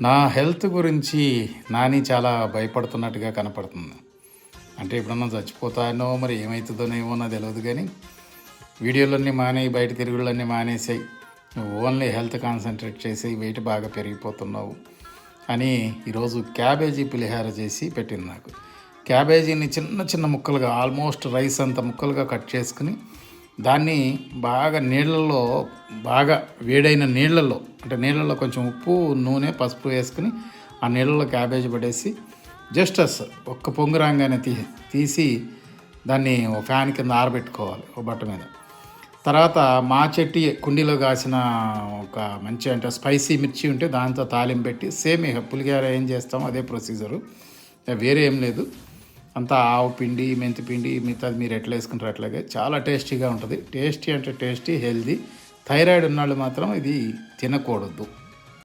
నా హెల్త్ గురించి నాని చాలా భయపడుతున్నట్టుగా కనపడుతుంది. అంటే ఎప్పుడన్నా చచ్చిపోతానో మరి ఏమవుతుందోనేమో నాకు తెలియదు కానీ వీడియోలన్నీ మానేయి బయట తిరుగులన్నీ మానేసాయి. నువ్వు ఓన్లీ హెల్త్ కాన్సన్ట్రేట్ చేసి వెయిట్ బాగా పెరిగిపోతున్నావు అని ఈరోజు క్యాబేజీ పులిహార చేసి పెట్టింది నాకు. క్యాబేజీని చిన్న చిన్న ముక్కలుగా ఆల్మోస్ట్ రైస్ అంత ముక్కలుగా కట్ చేసుకుని దాన్ని బాగా నీళ్ళల్లో బాగా వేడైన నీళ్ళల్లో అంటే నీళ్ళల్లో కొంచెం ఉప్పు నూనె పసుపు వేసుకుని ఆ నీళ్ళలో క్యాబేజీ పడేసి జస్ట్ అస్ ఒక్క పొంగు రాగానే తీ తీసి దాన్ని ఫ్యాన్ కింద ఆరబెట్టుకోవాలి ఒక బట్ట మీద. తర్వాత మా చెట్టి కుండీలో కాసిన ఒక మంచి అంటే స్పైసీ మిర్చి ఉంటే దాంతో తాలింపు పెట్టి సేమ్ ఇక పులిహార ఏం చేస్తామో అదే ప్రొసీజరు. వేరే ఏం లేదు. అంతా ఆవు పిండి మెంతి పిండి మిగతాది మీరు ఎట్లా వేసుకుంటారు అట్లాగే చాలా టేస్టీగా ఉంటుంది. టేస్టీ అంటే టేస్టీ హెల్దీ థైరాయిడ్ ఉన్నవాళ్ళు మాత్రం ఇది తినకూడదు.